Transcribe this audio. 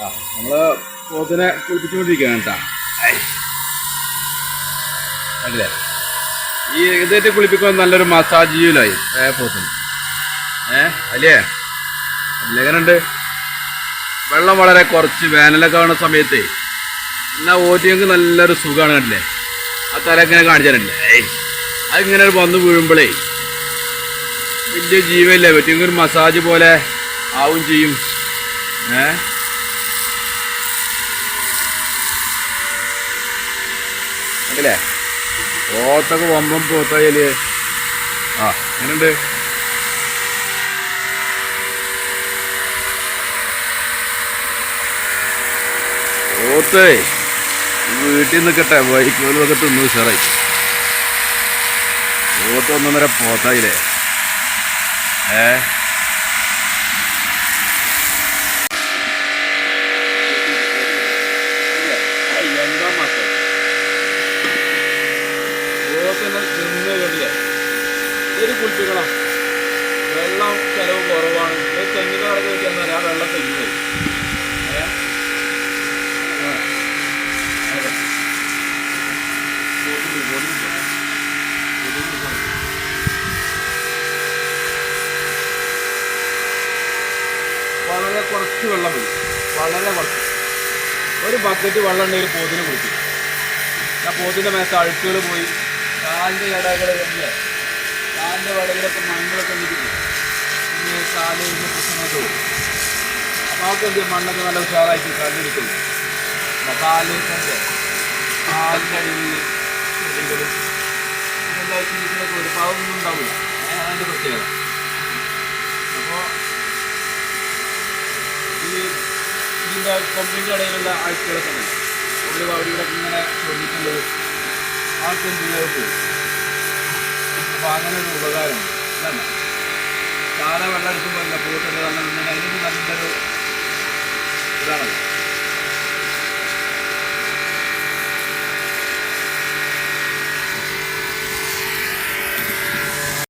ആ നമ്മൾ പോത്തിനെ കുളിപ്പിച്ചുകൊണ്ടിരിക്കുകയാണ് കേട്ടാ. ഈ ഇതായിട്ട് കുളിപ്പിക്കുമ്പോൾ നല്ലൊരു മസാജ് ചെയ്യലായി ഏ പോത്തിന്. ഏ അല്ലേ? എങ്ങനെയുണ്ട് വെള്ളം വളരെ കുറച്ച് വേനലൊക്കെ ആവുന്ന സമയത്ത് എന്നാ ഓറ്റിയങ്ങൾക്ക് നല്ലൊരു സുഖമാണ് കണ്ടില്ലേ? ആ തല ഇങ്ങനെ കാണിച്ചാലല്ലേ അതിങ്ങനെ ഒരു വന്ന് വീഴുമ്പോഴേ വലിയ ജീവല്ലേ പറ്റുമെങ്കിൽ ഒരു മസാജ് പോലെ ആവും ചെയ്യും. ഏ? കണ്ടില്ലേ പോത്തൊക്കെ വമ്പം പോത്തായാൽ ആ എങ്ങനെയുണ്ട്? പോത്തേ വീട്ടിൽ നിൽക്കട്ടെ. വൈക്കോലൊക്കെ തിന്നു ഉഷാറായി. പോത്ത് ഒന്നൊന്നര പോത്തായില്ലേ? ഏ എന്താ മക്കൾ പോത്തിനെ തിന്നു കേട്ടില്ലേ ഒരു കുളിപ്പിക്കണം വെള്ളം ചെലവ് കുറവാണ് ഒരു തെങ്ങിന് കടക്ക് വെച്ചാൽ ആ വെള്ളം തെങ്ങി പോയി ഏ ആ. അതെ. പോത്തുണ്ട്, പോത്തുണ്ട്. പോത്തുണ്ട്. വളരെ കുറച്ച് വെള്ളം കുടിക്കും വളരെ കുറച്ച്. ഒരു ബക്കറ്റ് വെള്ളം ഉണ്ടെങ്കിൽ പോത്തിന് കുടിക്കും. ഞാൻ പോത്തിന്റെ മേത്ത് അഴുക്കുകൾ പോയി കാലിന്റെ ഇടകളൊക്കെ അല്ലേ കാലിന്റെ വടകളൊക്കെ മണ്ണൊക്കെ നിൽക്കും പിന്നെ കാലിന്റെ പ്രശ്നങ്ങളൊക്കെ വരും അപ്പോൾ അതൊക്കെ എന്ത് മണ്ണൊക്കെ നല്ല ഉഷാറായിട്ട് കല്ലെടുക്കുന്നു അപ്പോൾ കാൽ കൊണ്ട് കാലിന്റെ അടിയിൽ ഇതെന്തായിട്ട് ഉണ്ടാവില്ല. അതിന്റെ പ്രത്യേകത. അപ്പോൾ ഈ ഇതിന്റെ കൊമ്പിന്റെ ഇടയിലുള്ള ആഴ്ചകളൊക്കെ തന്നെ ഒരു അവിടെ ഇങ്ങനെ ചോദിക്കുന്നത് ആ പോകും. അപ്പോൾ അങ്ങനെ ഒരു ഉപകാരമുണ്ട്. അല്ല താഴെ വെള്ളം എടുക്കുമ്പോൾ അല്ല പോയിട്ട് വെള്ളം അതിന് നല്ലൊരു ഇതാണല്ലോ.